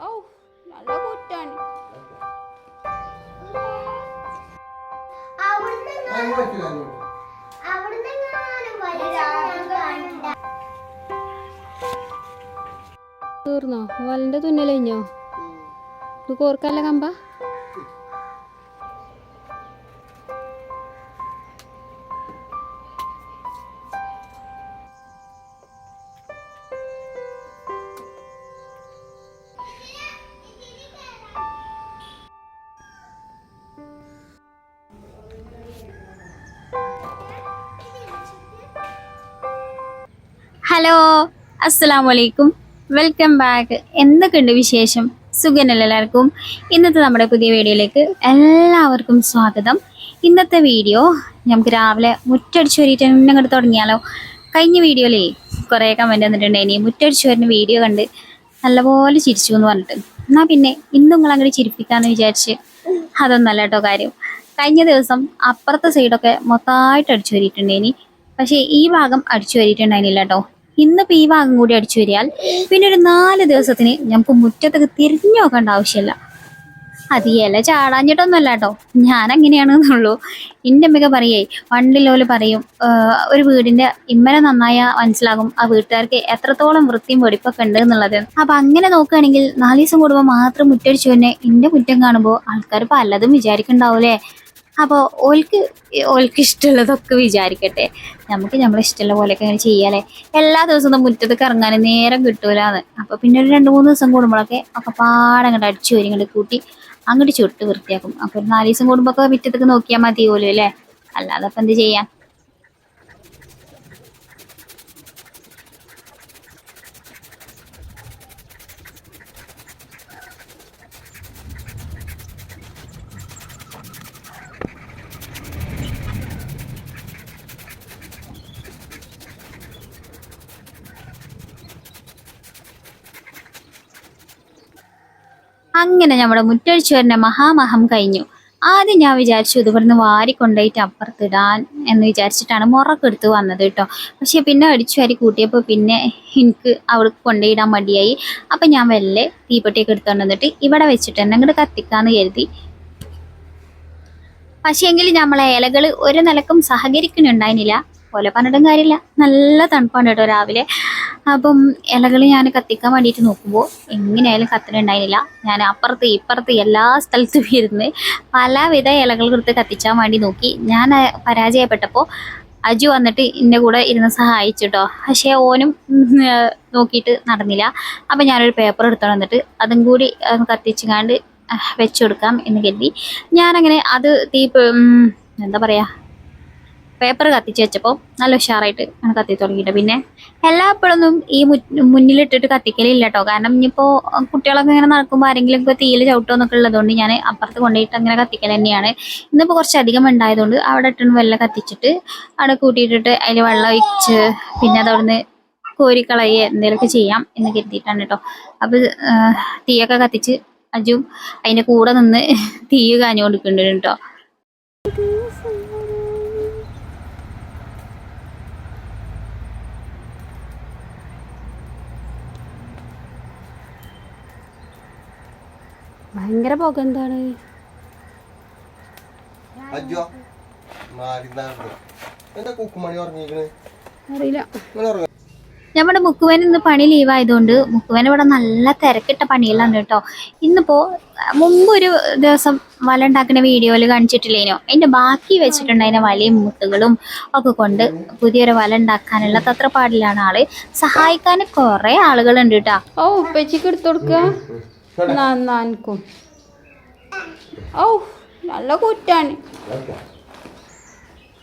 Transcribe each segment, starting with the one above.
ഔ നല്ല തീർന്നോ? വലന്റെ തുന്നൽ കഴിഞ്ഞോ? ഇത് കോർക്കല്ല കമ്പ? ഹലോ അസ്സലാമു അലൈക്കും വെൽക്കം ബാക്ക്. എന്തൊക്കെയുണ്ട് വിശേഷം? സുഖനല്ല എല്ലാവർക്കും? ഇന്നത്തെ നമ്മുടെ പുതിയ വീഡിയോയിലേക്ക് എല്ലാവർക്കും സ്വാഗതം. ഇന്നത്തെ വീഡിയോ നമുക്ക് രാവിലെ മുറ്റടിച്ചു വരിയിട്ട് തന്നെ അങ്ങോട്ട് തുടങ്ങിയാലോ? കഴിഞ്ഞ വീഡിയോയിലേ കുറേ കമന്റ് വന്നിട്ടുണ്ടായിനി മുറ്റടിച്ചു വരുന്ന വീഡിയോ കണ്ട് നല്ലപോലെ ചിരിച്ചു എന്ന് പറഞ്ഞിട്ട്. എന്നാൽ പിന്നെ ഇന്നും നിങ്ങൾ അങ്ങോട്ട് ചിരിപ്പിക്കാമെന്ന് വിചാരിച്ച് അതൊന്നല്ല കേട്ടോ കാര്യം. കഴിഞ്ഞ ദിവസം അപ്പുറത്തെ സൈഡൊക്കെ മൊത്തമായിട്ട് അടിച്ചു വരിയിട്ടുണ്ടേനി പക്ഷേ ഈ ഭാഗം അടിച്ചു വരിയിട്ടുണ്ടായിരുന്നില്ല കേട്ടോ. ഇന്നിപ്പോൾ ഈ ഭാഗം കൂടി അടിച്ചു വരിയാൽ പിന്നെ ഒരു നാല് ദിവസത്തിന് നമുക്ക് മുറ്റത്തൊക്കെ തിരിഞ്ഞു നോക്കേണ്ട ആവശ്യമില്ല. അത് ഇല ചാടാഞ്ഞിട്ടൊന്നുമല്ല കേട്ടോ. ഞാൻ അങ്ങനെയാണെന്നുള്ളൂ എന്റെ അമ്മയൊക്കെ പറയേ പണ്ടിലോൽ പറയും ഒരു വീടിന്റെ ഇമ്മനെ നന്നായ മനസ്സിലാകും. ആ വീട്ടുകാർക്ക് എത്രത്തോളം വൃത്തിയും വെടിപ്പൊക്കെ ഉണ്ട് എന്നുള്ളത്. അപ്പം അങ്ങനെ നോക്കുകയാണെങ്കിൽ നാല് ദിവസം കൂടുമ്പോൾ മാത്രം മുറ്റടിച്ചു തന്നെ എന്റെ മുറ്റം കാണുമ്പോൾ ആൾക്കാർ പലതും വിചാരിക്കണ്ടാവൂലേ അപ്പോൾ ഓൽക്ക് ഓൽക്ക് ഇഷ്ടമുള്ളതൊക്കെ വിചാരിക്കട്ടെ. നമുക്ക് നമ്മളെ ഇഷ്ടമുള്ള പോലെയൊക്കെ അങ്ങനെ ചെയ്യാലേ എല്ലാ ദിവസവും മുറ്റത്തേക്ക് ഇറങ്ങാൻ നേരം കിട്ടൂലാന്ന്. അപ്പോൾ പിന്നെ ഒരു രണ്ട് മൂന്ന് ദിവസം കൂടുമ്പോഴൊക്കെ ഒക്കെ പാടെ അങ്ങോട്ട് അടിച്ചു വരും ഇങ്ങോട്ട് കൂട്ടി അങ്ങോട്ട് ചുട്ട് വൃത്തിയാക്കും. അപ്പോൾ ഒരു നാല് ദിവസം കൂടുമ്പോൾ ഒക്കെ മുറ്റത്തേക്ക് നോക്കിയാൽ മതി അല്ലേ? അല്ലാതെ അപ്പം എന്ത് ചെയ്യാൻ അങ്ങനെ നമ്മുടെ മുറ്റഴിച്ചുവരന്റെ മഹാമഹം കഴിഞ്ഞു. ആദ്യം ഞാൻ വിചാരിച്ചു ഇത് ഇവിടുന്ന് വാരിക്കൊണ്ടുപോയിട്ട് അപ്പുറത്തിടാൻ എന്ന് വിചാരിച്ചിട്ടാണ് മുറക്കെടുത്ത് വന്നത് കേട്ടോ. പക്ഷെ പിന്നെ അടിച്ചു വാരി കൂട്ടിയപ്പോൾ പിന്നെ എനിക്ക് അവൾക്ക് കൊണ്ടുപോയിടാൻ മടിയായി. അപ്പം ഞാൻ വെല്ലെ തീപ്പെട്ടിയൊക്കെ എടുത്തുകൊണ്ട് വന്നിട്ട് ഇവിടെ വെച്ചിട്ട് തന്നെ അങ്ങോട്ട് കത്തിക്കാന്ന് കരുതി. പക്ഷേ എങ്കിൽ നമ്മളെ ഇലകൾ ഒരു നിലക്കും സഹകരിക്കുന്നുണ്ടായിരുന്നില്ല പോലെ പറഞ്ഞിട്ടും കാര്യമില്ല. നല്ല തണുപ്പാണ് കേട്ടോ രാവിലെ. അപ്പം ഇലകൾ ഞാൻ കത്തിക്കാൻ വേണ്ടിയിട്ട് നോക്കുമ്പോൾ എങ്ങനെയായാലും കത്തലുണ്ടായിരുന്നില്ല. ഞാൻ അപ്പുറത്ത് ഇപ്പുറത്ത് എല്ലാ സ്ഥലത്തും ഇരുന്ന് പലവിധ ഇലകൾ കൊടുത്ത് കത്തിച്ചാൻ വേണ്ടി നോക്കി. ഞാൻ പരാജയപ്പെട്ടപ്പോൾ അജു വന്നിട്ട് എന്റെ കൂടെ ഇരുന്ന് സഹായിച്ചിട്ടോ. പക്ഷേ ഓനും നോക്കിയിട്ട് നടന്നില്ല. അപ്പം ഞാനൊരു പേപ്പർ എടുത്തോണ്ട് വന്നിട്ട് അതും കൂടി കത്തിച്ചുകാണ്ട് വെച്ചു കൊടുക്കാം എന്ന് കരുതി. ഞാനങ്ങനെ അത് തീ എന്താ പറയുക പേപ്പർ കത്തിച്ച് വെച്ചപ്പോൾ നല്ല ഉഷാറായിട്ട് അങ്ങനെ കത്തി തുടങ്ങിയിട്ട് പിന്നെ എല്ലാപ്പോഴൊന്നും ഈ മുന്നിലിട്ടിട്ട് കത്തിക്കലില്ല കേട്ടോ കാരണം ഇനിയിപ്പോൾ കുട്ടികളൊക്കെ ഇങ്ങനെ നടക്കുമ്പോൾ ആരെങ്കിലും ഇപ്പോൾ തീയിൽ ചവിട്ടോ എന്നൊക്കെ ഉള്ളതുകൊണ്ട് ഞാൻ അപ്പുറത്ത് കൊണ്ടുപോയിട്ട് അങ്ങനെ കത്തിക്കൽ തന്നെയാണ്. ഇന്നിപ്പോൾ കുറച്ചധികം ഉണ്ടായതുകൊണ്ട് അവിടെ ഇട്ടുണ്ട് വെള്ളം കത്തിച്ചിട്ട് അവിടെ കൂട്ടിയിട്ടിട്ട് അതിൽ വെള്ളം ഒഴിച്ച് പിന്നെ അതവിടുന്ന് കോരിക്കളയെ എന്തെങ്കിലുമൊക്കെ ചെയ്യാം എന്ന് കരുതിയിട്ടാണ് കേട്ടോ. അപ്പോൾ തീയൊക്കെ കത്തിച്ച് അജും അതിന്റെ കൂടെ നിന്ന് തീ കാഞ്ഞു കൊടുക്കുന്നുണ്ട് കേട്ടോ. ഭയങ്കര പുക എന്താണ്? അറിയില്ല. നമ്മുടെ മുക്കുവൻ ഇന്ന് പണി ലീവായതുകൊണ്ട് മുക്കുവൻ ഇവിടെ നല്ല തിരക്കിട്ട പണിയെല്ലാം കേട്ടോ. ഇന്നിപ്പോ മുമ്പ് ഒരു ദിവസം വല ഉണ്ടാക്കുന്ന വീഡിയോയിൽ കാണിച്ചിട്ടില്ലേനോ? അതിന്റെ ബാക്കി വെച്ചിട്ടുണ്ടായിരുന്ന വലയും മുട്ടുകളും ഒക്കെ കൊണ്ട് പുതിയൊരു വല ഉണ്ടാക്കാനുള്ള തത്രപ്പാടിലാണ് ആൾ സഹായിക്കാൻ കുറേ ആളുകളുണ്ട് കേട്ടോ. ഓ ഉപ്പച്ചിക്ക് എടുത്തു കൊടുക്കുക നന്നാനിക്കും ഓ നല്ല കുറ്റാണ്.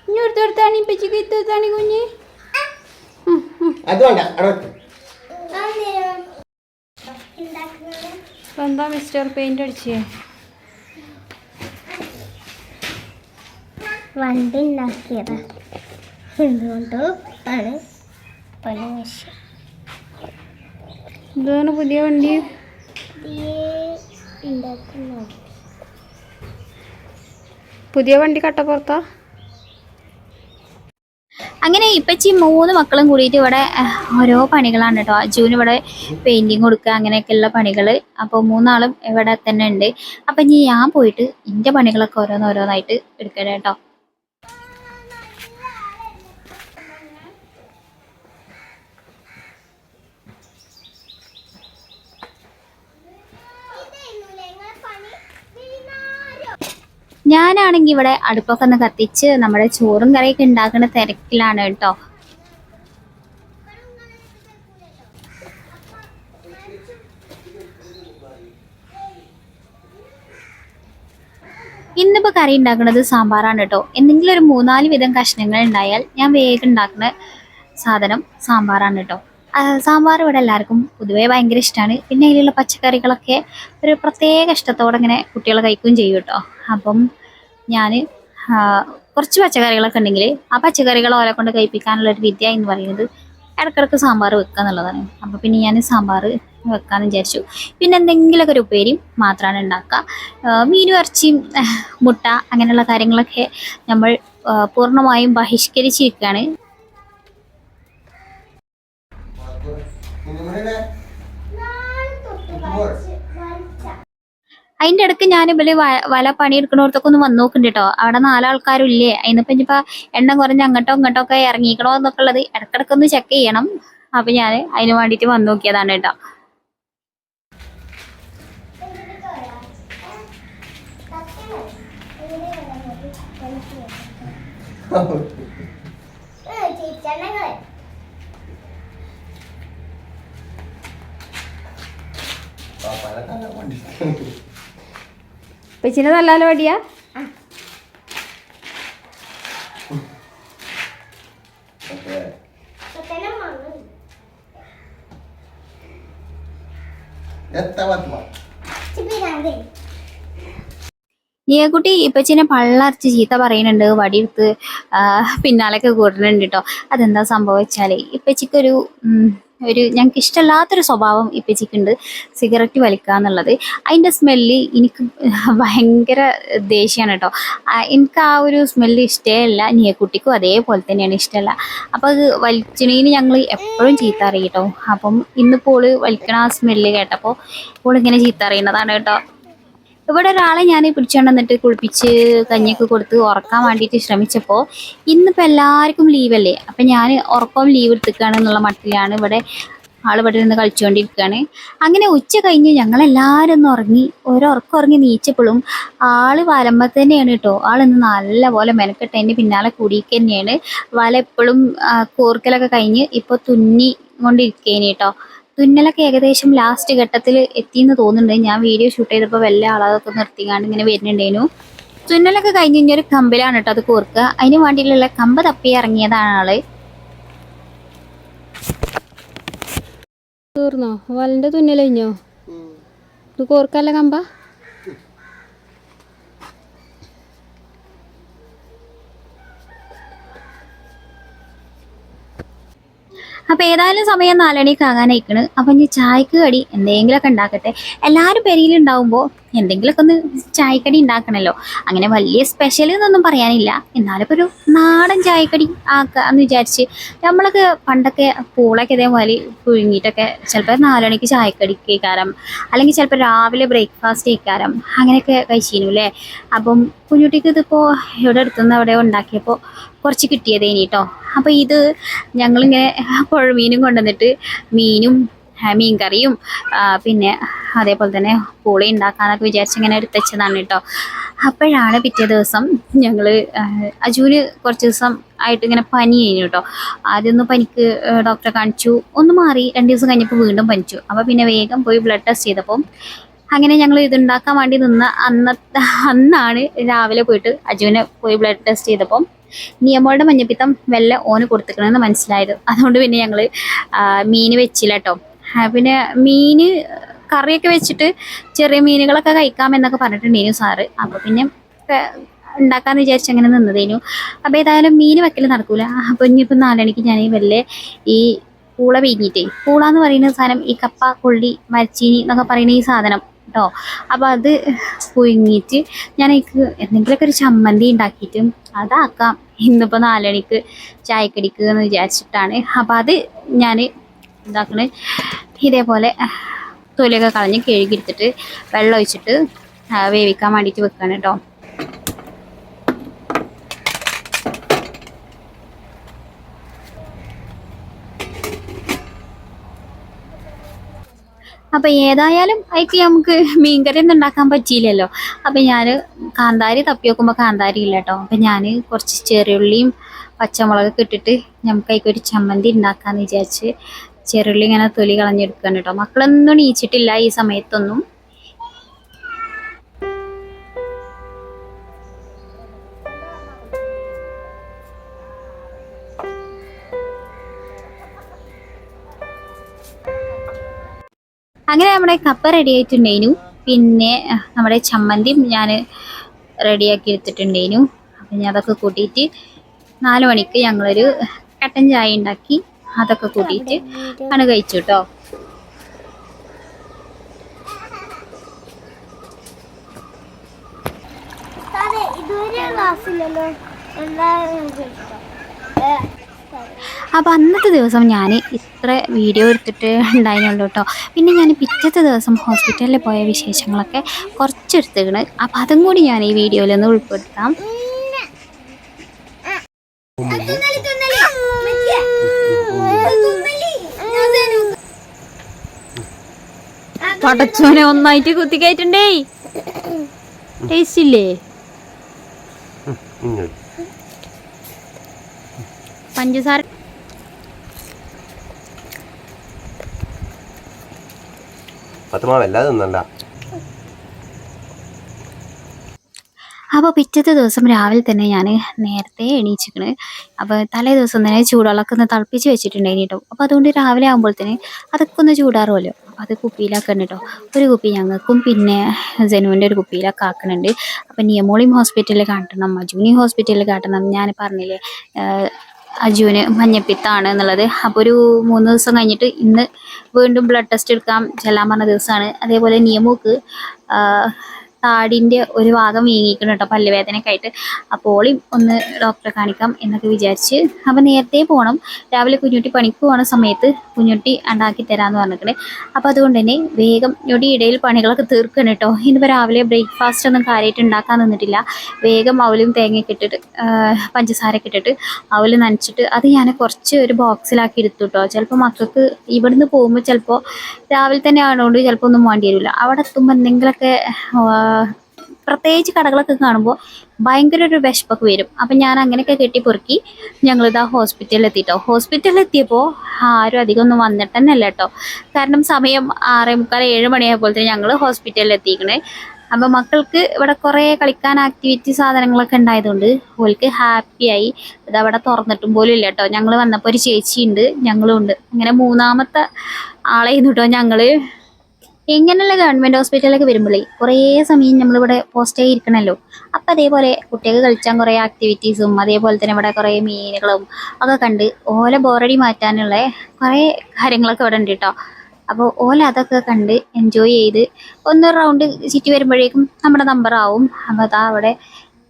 ഇനി എടുത്തു കൊടുത്താണ് ഇപ്പച്ചിക്ക് എടുത്തു കൊടുത്താണ് കുഞ്ഞ്? എന്താ മിസ്റ്റർ പെയിന്റ് അടിച്ചേ? വണ്ടി ഉണ്ടാക്കിയത്. എന്തുകൊണ്ട് ആണ്. പല വിഷയം എന്താണ് പുതിയ വണ്ടി. പുതിയ വണ്ടി കട്ടപ്പുറത്താ അങ്ങനെ ഇപ്പച്ചി മൂന്ന് മക്കളും കൂടിയിട്ട് ഇവിടെ ഓരോ പണികളാണ് കേട്ടോ. അജുവിന് ഇവിടെ പെയിന്റിങ് കൊടുക്കുക അങ്ങനെയൊക്കെയുള്ള പണികൾ അപ്പോൾ മൂന്നാളും ഇവിടെ തന്നെ ഉണ്ട്. അപ്പം ഇനി ഞാൻ പോയിട്ട് എന്റെ പണികളൊക്കെ ഓരോന്നോരോന്നായിട്ട് എടുക്കണേട്ടോ കേട്ടോ. ഞാനാണെങ്കിൽ ഇവിടെ അടുപ്പൊക്കെ ഒന്ന് കത്തിച്ച് നമ്മുടെ ചോറും കറിയൊക്കെ ഉണ്ടാക്കുന്ന തിരക്കിലാണ് കേട്ടോ. ഇന്നിപ്പോ കറി ഉണ്ടാക്കുന്നത് സാമ്പാറാണ് കേട്ടോ. എന്തെങ്കിലും ഒരു മൂന്നാൽ വിധം കഷ്ണങ്ങൾ ഉണ്ടായാൽ ഞാൻ വേഗം ഉണ്ടാക്കുന്ന സാധനം സാമ്പാറാണ് കേട്ടോ. സാമ്പാർ ഇവിടെ എല്ലാവർക്കും പൊതുവേ ഭയങ്കര ഇഷ്ടമാണ് പിന്നെ അതിലുള്ള പച്ചക്കറികളൊക്കെ ഒരു പ്രത്യേക ഇഷ്ടത്തോടെ ഇങ്ങനെ കുട്ടികൾ കഴിക്കുകയും ചെയ്യും കേട്ടോ. അപ്പം ഞാൻ കുറച്ച് പച്ചക്കറികളൊക്കെ ഉണ്ടെങ്കിൽ ആ പച്ചക്കറികൾ ഓരോ കൊണ്ട് കഴിപ്പിക്കാനുള്ള ഒരു വിദ്യ എന്ന് പറയുന്നത് ഇടക്കിടക്ക് സാമ്പാർ വെക്കുക എന്നുള്ളതാണ്. അപ്പോൾ പിന്നെ ഞാൻ സാമ്പാർ വെക്കാമെന്ന് വിചാരിച്ചു. പിന്നെ എന്തെങ്കിലുമൊക്കെ ഒരു ഉപ്പേരിയും മാത്രമാണ് ഉണ്ടാക്കുക. മീൻ ഇറച്ചിയും മുട്ട അങ്ങനെയുള്ള കാര്യങ്ങളൊക്കെ നമ്മൾ പൂർണമായും ബഹിഷ്കരിച്ചിരിക്കുകയാണ്. നിങ്ങളുടെ ഇപ്പോൾ അതിന്റെ ഇടയ്ക്ക് ഞാൻ ഇവർ വല പണിയെടുക്കണോടത്തൊക്കെ ഒന്ന് വന്നു നോക്കുന്നുണ്ട് കേട്ടോ അവിടെ നാലാൾക്കാരും ഇല്ലേ? അതിനിപ്പോൾ ഇനിയിപ്പോൾ എണ്ണം കുറഞ്ഞ് അങ്ങോട്ടോ ഇങ്ങോട്ടോ ഒക്കെ ഇറങ്ങിക്കണോ എന്നൊക്കെ ഉള്ളത് ഇടക്കിടക്ക് ഒന്ന് ചെക്ക് ചെയ്യണം. അപ്പൊ ഞാൻ അതിന് വേണ്ടിയിട്ട് വന്നു നോക്കിയതാണ് കേട്ടോ പാപ്പാനെ കാണാൻ വേണ്ടി ഇപ്പച്ചിനെ നല്ലാലോ വടിയാ നീയക്കുട്ടി ഇപ്പച്ചിനെ പള്ളറച്ച് ചീത്ത പറയുന്നുണ്ട് വടിയെടുത്ത് പിന്നാലൊക്കെ കൂടുന്നുണ്ട് കേട്ടോ അതെന്താ സംഭവിച്ചാലേ ഇപ്പച്ചിക്കൊരു ഒരു ഞങ്ങൾക്ക് ഇഷ്ടമല്ലാത്തൊരു സ്വഭാവം ഇപ്പച്ചിക്കുണ്ട് സിഗരറ്റ് വലിക്കുക എന്നുള്ളത്. അതിന്റെ സ്മെല്ല് എനിക്ക് ഭയങ്കര ദേഷ്യമാണ് കേട്ടോ. എനിക്ക് ആ ഒരു സ്മെല്ല് ഇഷ്ടമല്ല. നീയക്കുട്ടിക്കും അതേപോലെ തന്നെയാണ് ഇഷ്ടമല്ല. അപ്പോൾ അത് വലിച്ചണീന് ഞങ്ങൾ എപ്പോഴും ചീത്ത അറിയിട്ടോ അപ്പം ഇന്നിപ്പോൾ വലിക്കണ ആ സ്മെല്ല് കേട്ടപ്പോൾ ഓൾ ഇങ്ങനെ ചീത്ത അറിയുന്നതാണ് കേട്ടോ. ഇവിടെ ഒരാളെ ഞാൻ പിടിച്ചുകൊണ്ട് വന്നിട്ട് കുളിപ്പിച്ച് കഞ്ഞിയൊക്കെ കൊടുത്ത് ഉറക്കാൻ വേണ്ടിയിട്ട് ശ്രമിച്ചപ്പോൾ ഇന്നിപ്പോൾ എല്ലാവർക്കും ലീവല്ലേ അപ്പം ഞാൻ ഉറക്കവും ലീവ് എടുത്തിക്കുകയാണ് എന്നുള്ള മട്ടിലാണ് ഇവിടെ ആൾ ഇവിടെ നിന്ന് കളിച്ചുകൊണ്ടിരിക്കുകയാണ് അങ്ങനെ ഉച്ച കഴിഞ്ഞ് ഞങ്ങളെല്ലാവരും ഒന്ന് ഉറങ്ങി ഓരോർക്കം ഉറങ്ങി നീച്ചപ്പോഴും ആൾ വലമ്പ തന്നെയാണ് കേട്ടോ ആളിന്ന് നല്ല പോലെ മെനക്കെട്ട് എന്റെ പിന്നാലെ കൂടിയൊക്കെ തന്നെയാണ്. വല എപ്പോഴും കോർക്കലൊക്കെ കഴിഞ്ഞ് ഇപ്പോൾ തുന്നി കൊണ്ടിരിക്കേനി കേട്ടോ തുന്നലൊക്കെ ഏകദേശം ലാസ്റ്റ് ഘട്ടത്തിൽ എത്തിയെന്ന് തോന്നുന്നുണ്ട്. ഞാൻ വീഡിയോ ഷൂട്ട് ചെയ്തപ്പോൾ വല്ല ആളതൊക്കെ നിർത്തിക്കാണ്ട് ഇങ്ങനെ വരുന്നുണ്ടേനു തുന്നലൊക്കെ കഴിഞ്ഞ് ഒരു കമ്പിലാണ് കേട്ടോ അത് കോർക്കുക. അതിന് വേണ്ടിയിട്ടുള്ള കമ്പ് തപ്പി ഇറങ്ങിയതാണ് ആൾ. തീർന്നോ? വലന്റെ തുന്നൽ ഇത് കോർക്കല്ല കമ്പ? അപ്പൊ ഏതായാലും സമയം നാലണി ആകാനായിക്കണ്. അപ്പൊ ഇനി ചായക്ക് കടി എന്തെങ്കിലുമൊക്കെ ഉണ്ടാക്കട്ടെ. എല്ലാവരും പെരിയിലുണ്ടാവുമ്പോൾ എന്തെങ്കിലുമൊക്കെ ഒന്ന് ചായക്കടി ഉണ്ടാക്കണല്ലോ. അങ്ങനെ വലിയ സ്പെഷ്യൽ എന്നൊന്നും പറയാനില്ല. എന്നാലും ഇപ്പൊ ഒരു നാടൻ ചായക്കടി ആക്കുക എന്ന് വിചാരിച്ച് നമ്മളൊക്കെ പണ്ടൊക്കെ പൂളൊക്കെ ഇതേപോലെ പുഴുങ്ങിയിട്ടൊക്കെ ചിലപ്പോൾ നാലണിക്ക് ചായക്കടി കേൾക്കാരം അല്ലെങ്കിൽ ചിലപ്പോൾ രാവിലെ ബ്രേക്ക്ഫാസ്റ്റ് കേൾക്കാരം അങ്ങനെയൊക്കെ കഴിച്ചിരുന്നു അല്ലേ? അപ്പം കുഞ്ഞുട്ടിക്ക് ഇതിപ്പോൾ ഇവിടെ അടുത്തുനിന്ന് അവിടെ ഉണ്ടാക്കിയപ്പോൾ കുറച്ച് കിട്ടിയതേനി കേട്ടോ അപ്പോൾ ഇത് ഞങ്ങളിങ്ങനെ പുഴമീനും കൊണ്ടുവന്നിട്ട് മീനും മീൻ കറിയും പിന്നെ അതേപോലെ തന്നെ പൂളി ഉണ്ടാക്കാനൊക്കെ വിചാരിച്ച് ഇങ്ങനെ എടുത്തച്ചതാണ് കേട്ടോ അപ്പോഴാണ് പിറ്റേ ദിവസം ഞങ്ങൾ അജുവിന് കുറച്ച് ദിവസം ആയിട്ട് ഇങ്ങനെ പനി കഴിഞ്ഞു കേട്ടോ ആദ്യമൊന്നും പനിക്ക് ഡോക്ടറെ കാണിച്ചു. ഒന്ന് മാറി രണ്ട് ദിവസം കഴിഞ്ഞപ്പോൾ വീണ്ടും പനിച്ചു. അപ്പോൾ പിന്നെ വേഗം പോയി ബ്ലഡ് ടെസ്റ്റ് ചെയ്തപ്പോൾ അങ്ങനെ ഞങ്ങൾ ഇതുണ്ടാക്കാൻ വേണ്ടി നിന്ന അന്നത്തെ അന്നാണ് രാവിലെ പോയിട്ട് അജുവിനെ പോയി ബ്ലഡ് ടെസ്റ്റ് ചെയ്തപ്പം നിയമോളുടെ മഞ്ഞപ്പിത്തം വെല്ല ഓന് കൊടുത്തിക്കണമെന്ന് മനസ്സിലായത്. അതുകൊണ്ട് പിന്നെ ഞങ്ങൾ മീൻ വെച്ചില്ല കേട്ടോ പിന്നെ മീൻ കറിയൊക്കെ വെച്ചിട്ട് ചെറിയ മീനുകളൊക്കെ കഴിക്കാമെന്നൊക്കെ പറഞ്ഞിട്ടുണ്ടായിരുന്നു സാറ്. അപ്പോൾ പിന്നെ ഉണ്ടാക്കാന്ന് വിചാരിച്ച് അങ്ങനെ നിന്നതേനു. അപ്പോൾ ഏതായാലും മീൻ വെക്കൽ നടക്കൂല. അപ്പോൾ ഇനിയിപ്പോൾ നാലണിക്ക് ഞാൻ വല്ല ഈ പൂള വീങ്ങിയിട്ടേ പൂള എന്ന് പറയുന്ന സാധനം ഈ കപ്പ കൊള്ളി മരച്ചീനി എന്നൊക്കെ പറയുന്ന ഈ സാധനം. കേട്ടോ. അപ്പോൾ അത് പുഴുങ്ങിയിട്ട് ഞാൻ എനിക്ക് എന്തെങ്കിലുമൊക്കെ ഒരു ചമ്മന്തി ഉണ്ടാക്കിയിട്ട് അതാക്കാം. ഇന്നിപ്പോൾ നാലണിക്ക് ചായക്കടിക്ക് എന്ന് വിചാരിച്ചിട്ടാണ്. അപ്പോൾ അത് ഞാൻ എന്താക്കണ്? ഇതേപോലെ തൊലിയൊക്കെ കളഞ്ഞ് കഴുകിയെടുത്തിട്ട് വെള്ളം ഒഴിച്ചിട്ട് വേവിക്കാൻ വേണ്ടിയിട്ട് വെക്കുകയാണ് കേട്ടോ. അപ്പൊ ഏതായാലും അതിക്ക് നമുക്ക് മീൻകറി ഒന്നും ഉണ്ടാക്കാൻ പറ്റിയില്ലല്ലോ. അപ്പൊ ഞാൻ കാന്താരി തപ്പി നോക്കുമ്പോൾ കാന്താരി ഇല്ല കേട്ടോ അപ്പൊ ഞാൻ കുറച്ച് ചെറിയുള്ളിയും പച്ചമുളകൊക്കെ ഇട്ടിട്ട് നമുക്ക് അതിക്ക് ഒരു ചമ്മന്തി ഉണ്ടാക്കാന്ന് വിചാരിച്ച് ചെറുള്ളി ഇങ്ങനെ തൊലി കളഞ്ഞെടുക്കാൻ കേട്ടോ മക്കളൊന്നും നീച്ചിട്ടില്ല ഈ സമയത്തൊന്നും. അങ്ങനെ നമ്മുടെ കപ്പ റെഡി ആയിട്ടുണ്ടേനു. പിന്നെ നമ്മുടെ ചമ്മന്തിയും ഞാൻ റെഡിയാക്കി എടുത്തിട്ടുണ്ടേനു. അപ്പം ഞാൻ അതൊക്കെ കൂട്ടിയിട്ട് നാല് മണിക്ക് ഞങ്ങളൊരു കട്ടൻ ചായ ഉണ്ടാക്കി അതൊക്കെ കൂട്ടിയിട്ട് ആണ് കഴിച്ചു കേട്ടോ ഇതുവരെ ക്ലാസ്സില്ലല്ലോ എന്താ നിങ്ങൾക്ക് ഇഷ്ടം ഏ, സാറേ. അപ്പോൾ അന്നത്തെ ദിവസം ഞാൻ ഇത്ര വീഡിയോ എടുത്തിട്ട് ഉണ്ടായിരുന്നുള്ളൂ കേട്ടോ പിന്നെ ഞാൻ പിറ്റത്തെ ദിവസം ഹോസ്പിറ്റലിൽ പോയ വിശേഷങ്ങളൊക്കെ കുറച്ചെടുത്തേക്കണ്. അപ്പോൾ അതും കൂടി ഞാൻ ഈ വീഡിയോയിൽ ഒന്ന് ഉൾപ്പെടുത്താം. പടച്ചോനെ ഒന്നായിട്ട് കുത്തിക്കയറ്റുണ്ടേ? ടേസ്റ്റ് ഇല്ലേ? പഞ്ചസാര. അപ്പോൾ പിറ്റത്തെ ദിവസം രാവിലെ തന്നെ ഞാൻ നേരത്തെ എണീച്ചിക്കണ് അപ്പോൾ തലേ ദിവസം തന്നെ ചൂടുവെള്ളമൊക്കെ ഒന്ന് തിളപ്പിച്ച് വെച്ചിട്ടുണ്ടായിരുന്നു കേട്ടോ അപ്പോൾ അതുകൊണ്ട് രാവിലെ ആകുമ്പോഴത്തേന് അതൊക്കെ ഒന്ന് ചൂടാറുമല്ലോ അത് കുപ്പിയിലാക്കണം കേട്ടോ ഒരു കുപ്പി ഞങ്ങൾക്കും പിന്നെ ജനുവിന്റെ ഒരു കുപ്പിയിലൊക്കെ ആക്കുന്നുണ്ട് അപ്പോൾ നിയമോളിം ഹോസ്പിറ്റലിൽ കാട്ടണം മജൂനി ഹോസ്പിറ്റലിൽ കാട്ടണം ഞാൻ പറഞ്ഞില്ലേ? അജുവിന് മഞ്ഞപ്പിത്താണ് എന്നുള്ളത്. അപ്പോൾ ഒരു മൂന്ന് ദിവസം കഴിഞ്ഞിട്ട് ഇന്ന് വീണ്ടും ബ്ലഡ് ടെസ്റ്റ് എടുക്കാം ചെല്ലാൻ പറഞ്ഞ ദിവസമാണ്. അതേപോലെ നിയമക്ക് താടിന്റെ ഒരു ഭാഗം വീങ്ങിക്കണം കേട്ടോ പല്ലുവേദനയൊക്കെ ആയിട്ട് അപ്പോൾ ഒന്ന് ഡോക്ടറെ കാണിക്കാം എന്നൊക്കെ വിചാരിച്ച്. അപ്പോൾ നേരത്തെ പോകണം രാവിലെ കുഞ്ഞുട്ടി പണിക്ക് പോകണ സമയത്ത് കുഞ്ഞുട്ടി ഉണ്ടാക്കി തരാമെന്ന് പറഞ്ഞിട്ടുണ്ട്. അപ്പോൾ അതുകൊണ്ട് തന്നെ വേഗം ഞൊടി ഇടയിൽ പണികളൊക്കെ തീർക്കണം കേട്ടോ. ഇന്നിപ്പോൾ രാവിലെ ബ്രേക്ക്ഫാസ്റ്റ് ഒന്നും കാര്യമായിട്ട് ഉണ്ടാക്കാൻ നിന്നിട്ടില്ല. വേഗം അവലും തേങ്ങയൊക്കെ ഇട്ടിട്ട് പഞ്ചസാരയൊക്കെ ഇട്ടിട്ട് അവൽ നനച്ചിട്ട് അത് ഞാൻ കുറച്ച് ഒരു ബോക്സിലാക്കി എടുത്തു കേട്ടോ. ചിലപ്പോൾ മക്കൾക്ക് ഇവിടുന്ന് പോകുമ്പോൾ ചിലപ്പോൾ രാവിലെ തന്നെ ആണോണ്ട് ചിലപ്പോൾ ഒന്നും വേണ്ടി വരില്ല. അവിടെ എത്തുമ്പോൾ എന്തെങ്കിലുമൊക്കെ പ്രത്യേകിച്ച് കടകളൊക്കെ കാണുമ്പോൾ ഭയങ്കര ഒരു വിശപ്പൊക്കെ വരും. അപ്പം ഞാൻ അങ്ങനെയൊക്കെ കെട്ടി പൊറുക്കി ഞങ്ങളിതാ ഹോസ്പിറ്റലിൽ എത്തിയിട്ടോ ഹോസ്പിറ്റലിൽ എത്തിയപ്പോൾ ആരും അധികം ഒന്നും വന്നിട്ട് തന്നെ അല്ല കേട്ടോ. കാരണം സമയം ആറേ മുക്കാൽ ഏഴ് മണിയായപ്പോഴത്തേന് ഞങ്ങൾ ഹോസ്പിറ്റലിൽ എത്തിക്കണേ അപ്പം മക്കൾക്ക് ഇവിടെ കുറേ കളിക്കാൻ ആക്ടിവിറ്റി സാധനങ്ങളൊക്കെ ഉണ്ടായതുകൊണ്ട് ഓൾക്ക് ഹാപ്പിയായി ഇത് അവിടെ തുറന്നിട്ടും പോലും ഇല്ല കേട്ടോ. ഞങ്ങൾ വന്നപ്പോൾ ഒരു ചേച്ചിയുണ്ട് ഞങ്ങളും ഉണ്ട് അങ്ങനെ മൂന്നാമത്തെ ആളായിരുന്നു കേട്ടോ ഞങ്ങൾ ഇങ്ങനെയുള്ള ഗവൺമെന്റ് ഹോസ്പിറ്റലിലൊക്കെ വരുമ്പോഴേ കുറേ സമയം നമ്മളിവിടെ പോസ്റ്റ് ഇരിക്കണല്ലോ. അപ്പം അതേപോലെ കുട്ടികൾക്ക് കളിച്ചാൽ കുറേ ആക്ടിവിറ്റീസും അതേപോലെ തന്നെ ഇവിടെ കുറേ മീനുകളും ഒക്കെ കണ്ട് ഓല ബോറടി മാറ്റാനുള്ള കുറേ കാര്യങ്ങളൊക്കെ ഇവിടെ ഉണ്ട് കേട്ടോ അപ്പോൾ ഓല അതൊക്കെ കണ്ട് എൻജോയ് ചെയ്ത് ഒന്ന് റൗണ്ട് ചുറ്റി വരുമ്പോഴേക്കും നമ്മുടെ നമ്പർ ആവും. അപ്പോൾ അതാ അവിടെ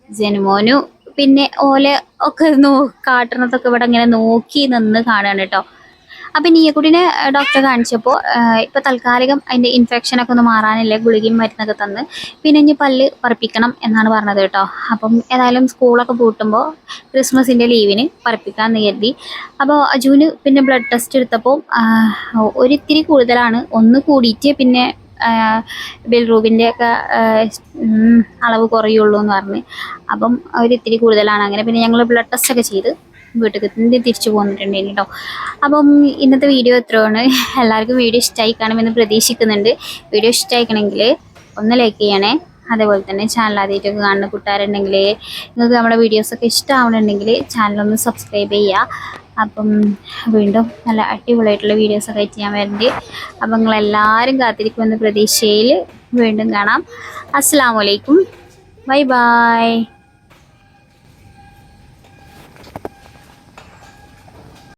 ജനുമോനു പിന്നെ ഓല ഒക്കെ നോ കാട്ടണതൊക്കെ ഇവിടെ ഇങ്ങനെ നോക്കി നിന്ന് കാണുകയാണ് കേട്ടോ അപ്പം നീയക്കുട്ടിനെ ഡോക്ടറെ കാണിച്ചപ്പോൾ ഇപ്പോൾ തൽക്കാലികം അതിന്റെ ഇൻഫെക്ഷനൊക്കെ ഒന്ന് മാറാനില്ല ഗുളികയും മരുന്നൊക്കെ തന്ന്. പിന്നെ ഇനി പല്ല് പറപ്പിക്കണം എന്നാണ് പറഞ്ഞത് കേട്ടോ. അപ്പം ഏതായാലും സ്കൂളൊക്കെ പൂട്ടുമ്പോൾ ക്രിസ്മസിന്റെ ലീവിന് പറപ്പിക്കാമെന്ന് കരുതി. അപ്പോൾ അജുവിന് പിന്നെ ബ്ലഡ് ടെസ്റ്റ് എടുത്തപ്പോൾ ഒരിത്തിരി കൂടുതലാണ്. ഒന്ന് കൂടിയിട്ട് പിന്നെ ബിൽറൂബിന്റെ ഒക്കെ അളവ് കുറയുള്ളൂ എന്ന് പറഞ്ഞ്. അപ്പം ഒരിത്തിരി കൂടുതലാണ്. അങ്ങനെ പിന്നെ ഞങ്ങൾ ബ്ലഡ് ടെസ്റ്റ് ഒക്കെ ചെയ്ത് വീട്ടിൽ തിരിച്ചു പോന്നിട്ടുണ്ടെങ്കിൽ കേട്ടോ അപ്പം ഇന്നത്തെ വീഡിയോ എത്രയാണ് എല്ലാവർക്കും വീഡിയോ ഇഷ്ടമായി കാണുമെന്ന് പ്രതീക്ഷിക്കുന്നുണ്ട്. വീഡിയോ ഇഷ്ടമായിക്കണമെങ്കിൽ ഒന്ന് ലൈക്ക് ചെയ്യണേ. അതേപോലെ തന്നെ ചാനൽ ആദ്യമായിട്ടൊക്കെ കാണുന്ന കൂട്ടുകാരുണ്ടെങ്കിൽ നിങ്ങൾക്ക് നമ്മുടെ വീഡിയോസൊക്കെ ഇഷ്ടമാവണമെങ്കിൽ ചാനലൊന്ന് സബ്സ്ക്രൈബ് ചെയ്യുക. അപ്പം വീണ്ടും നല്ല അടിപൊളിയായിട്ടുള്ള വീഡിയോസൊക്കെ ആയിട്ട് ഞാൻ വരുന്നുണ്ട് അപ്പം നിങ്ങളെല്ലാവരും കാത്തിരിക്കുമെന്ന പ്രതീക്ഷയിൽ വീണ്ടും കാണാം. അസ്സാം വലൈക്കും ബൈ ബൈ.